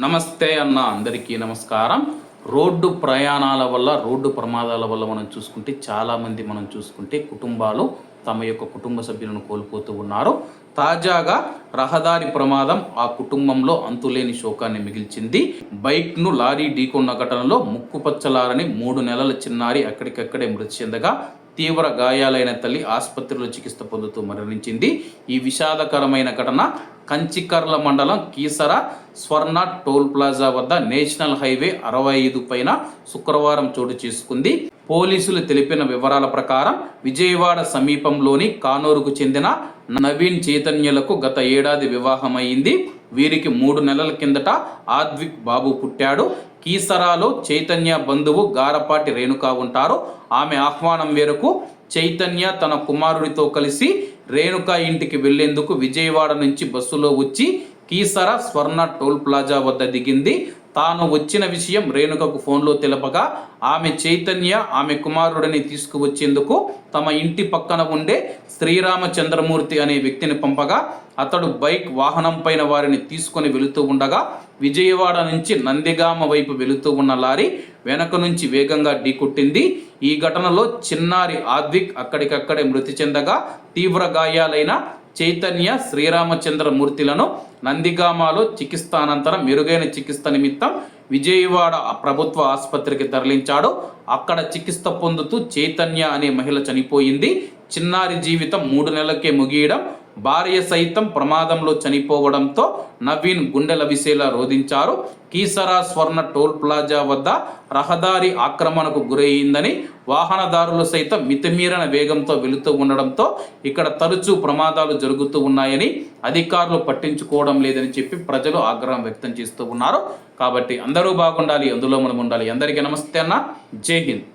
నమస్తే అన్న అందరికీ నమస్కారం. రోడ్డు ప్రయాణాల వల్ల రోడ్డు ప్రమాదాల వల్ల మనం చూసుకుంటే చాలామంది మనం చూసుకుంటే కుటుంబాలు తమ యొక్క కుటుంబ సభ్యులను కోల్పోతూ ఉన్నారు. తాజాగా రహదారి ప్రమాదం ఆ కుటుంబంలో అంతులేని శోకాన్ని మిగిల్చింది. బైక్ను లారీ ఢీకొన్న ఘటనలో ముక్కుపచ్చలారని మూడు నెలల చిన్నారి అక్కడికక్కడే మృతి చెందగా తీవ్ర గాయాలైన తల్లి ఆసుపత్రిలో చికిత్స పొందుతూ మరణించింది. ఈ విషాదకరమైన ఘటన కంచికర్ల మండలం కీసర స్వర్ణ టోల్ ప్లాజా వద్ద నేషనల్ హైవే అరవై ఐదు పైన శుక్రవారం చోటు చేసుకుంది. పోలీసులు తెలిపిన వివరాల ప్రకారం విజయవాడ సమీపంలోని కానూరుకు చెందిన నవీన్ చైతన్యులకు గత ఏడాది వివాహమైంది. వీరికి మూడు నెలల కిందట ఆద్విక్ బాబు పుట్టాడు. కీసరాలో చైతన్య బంధువు గారపాటి రేణుక ఉంటారు. ఆమె ఆహ్వానం మేరకు చైతన్య తన కుమారుడితో కలిసి రేణుక ఇంటికి వెళ్ళేందుకు విజయవాడ నుంచి బస్సులో వచ్చి కీసర స్వర్ణ టోల్ ప్లాజా వద్ద దిగింది. తాను వచ్చిన విషయం రేణుకకు ఫోన్లో తెలపగా ఆమె చైతన్య ఆమె కుమారుడిని తీసుకువచ్చేందుకు తమ ఇంటి పక్కన ఉండే శ్రీరామచంద్రమూర్తి అనే వ్యక్తిని పంపగా అతడు బైక్ వాహనం పైన వారిని తీసుకొని వెళుతూ ఉండగా విజయవాడ నుంచి నందిగామ వైపు వెళుతూ ఉన్న లారీ వెనక నుంచి వేగంగా ఢీకొట్టింది. ఈ ఘటనలో చిన్నారి ఆద్విక్ అక్కడికక్కడే మృతి చెందగా తీవ్ర గాయాలైన చైతన్య శ్రీరామచంద్రమూర్తిలను నందిగామాలో చికిత్సానంతరం మెరుగైన చికిత్స నిమిత్తం విజయవాడ ప్రభుత్వ ఆసుపత్రికి తరలించాడు. అక్కడ చికిత్స పొందుతూ చైతన్య అనే మహిళ చనిపోయింది. చిన్నారి జీవితం మూడు నెలలకే ముగియడం భార్య సైతం ప్రమాదంలో చనిపోవడంతో నవీన్ గుండెల విసేలా రోధించారు. కీసరా స్వర్ణ టోల్ ప్లాజా వద్ద రహదారి ఆక్రమణకు గురయ్యిందని వాహనదారులు సైతం మితిమీరిన వేగంతో వెళుతూ ఉండడంతో ఇక్కడ తరచూ ప్రమాదాలు జరుగుతూ ఉన్నాయని అధికారులు పట్టించుకోవడం లేదని చెప్పి ప్రజలు ఆగ్రహం వ్యక్తం చేస్తూ ఉన్నారు. కాబట్టి అందరూ బాగుండాలి అందులో మనం ఉండాలి. అందరికీ నమస్తే అన్న. జై హింద్.